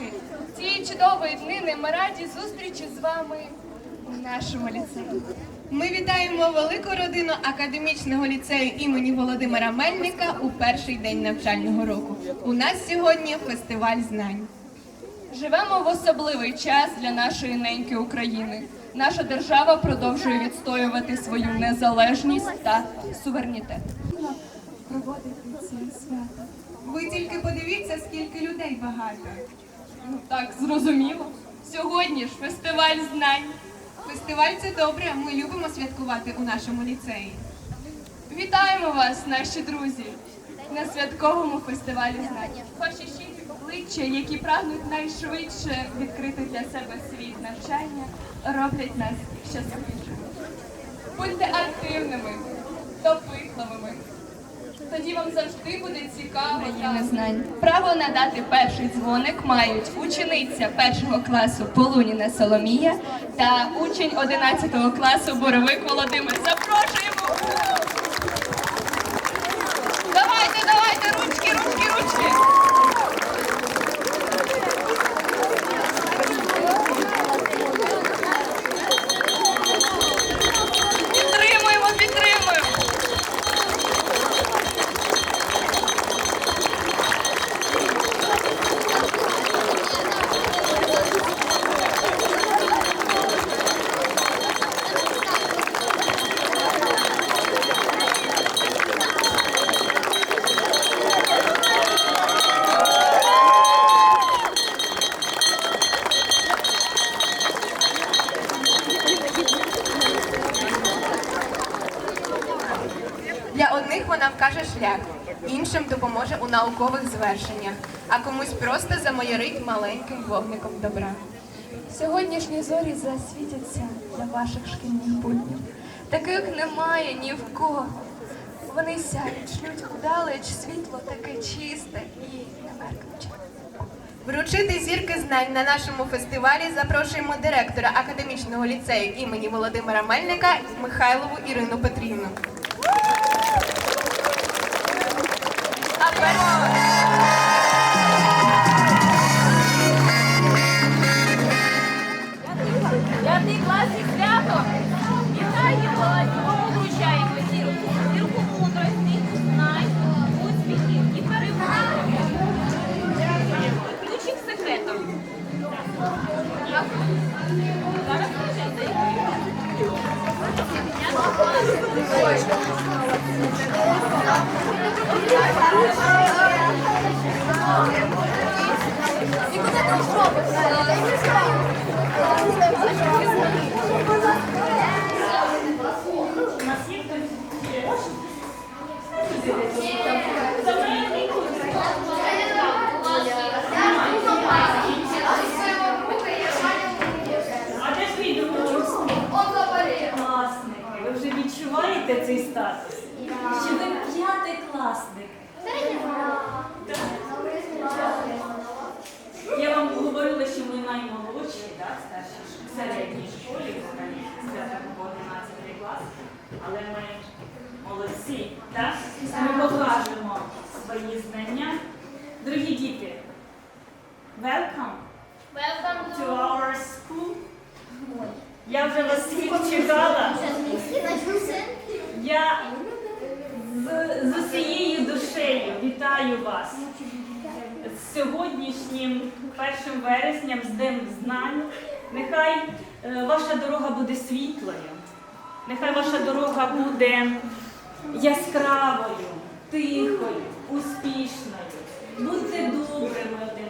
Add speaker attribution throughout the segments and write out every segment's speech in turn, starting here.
Speaker 1: батьки. Цієї чудової днини ми раді зустрічі з вами у нашому ліцеї.
Speaker 2: Ми вітаємо велику родину академічного ліцею імені Володимира Мельника у перший день навчального року. У нас сьогодні фестиваль знань.
Speaker 1: Живемо в особливий час для нашої неньки України. Наша держава продовжує відстоювати свою незалежність та суверенітет. Проводити це свято.
Speaker 2: Ви тільки подивіться, скільки людей багато.
Speaker 1: Ну так, зрозуміло. Сьогодні ж фестиваль знань.
Speaker 2: Фестиваль це добре. Ми любимо святкувати у нашому ліцеї.
Speaker 1: Вітаємо вас, наші друзі, на святковому фестивалі знань. Ваші щирі обличчя, які прагнуть найшвидше відкрити для себе світ навчання, роблять нас щасливішими. Будьте активними, допитливими. Тоді вам завжди буде цікаво та знань. Право надати перший дзвоник мають учениця першого класу Полуніна Соломія та учень 11 класу Боровик Володимир. Запрошуємо! Давайте, давайте, ручки, ручки, ручки.
Speaker 2: Для одних вона вкаже шлях, іншим допоможе у наукових звершеннях, а комусь просто замоярить маленьким вогником добра.
Speaker 1: Сьогоднішні зорі засвітяться для ваших шкільних буднів. Таких немає ні в кого. Вони сяють, шлють вдалеч світло таке чисте і немеркнуче.
Speaker 2: Вручити зірки знань на нашому фестивалі запрошуємо директора академічного ліцею імені Володимира Мельника Михайлову Ірину Петрівну.
Speaker 3: Welcome to our school. Я вже вас всіх чекала. Я з, з усією душею вітаю вас з сьогоднішнім 1 вересням, з Днем знань. Нехай е, ваша дорога буде світлою, нехай ваша дорога буде яскравою, тихою, успішною. Будьте добрими один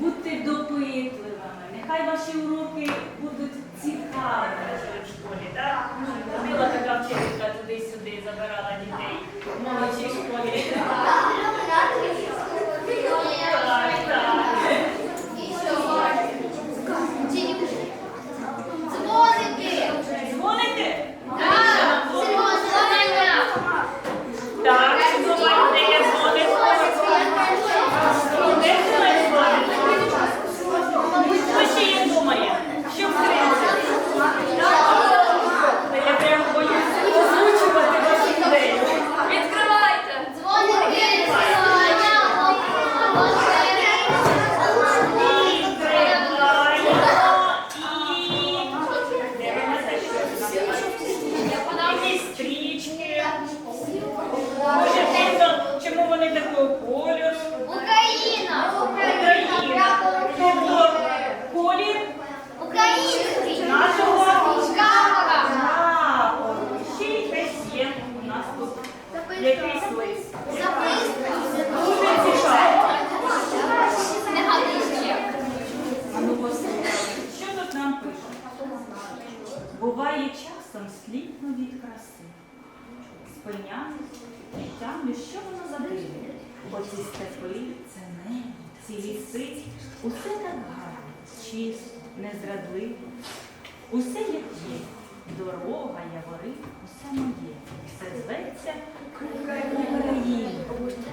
Speaker 3: будьте допитливими. Нехай ваші уроки будуть цікавими в школі. Так? Ходила така вчителька туди-сюди, забирала дітей в молодшій школі. буває часом сліпну від краси. Спиняюсь і тямлю, що
Speaker 1: воно
Speaker 4: за.
Speaker 3: Оці степи, це небо, ці ліси, усе так гарно, чисто, незрадливо. Усе як є, дорога, явори, усе моє. Все зветься Україна.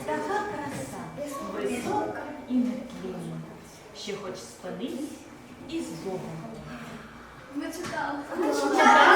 Speaker 3: Така краса, висока і нетлінна, що хоч спинись і з Богом.
Speaker 5: Ми
Speaker 3: читали.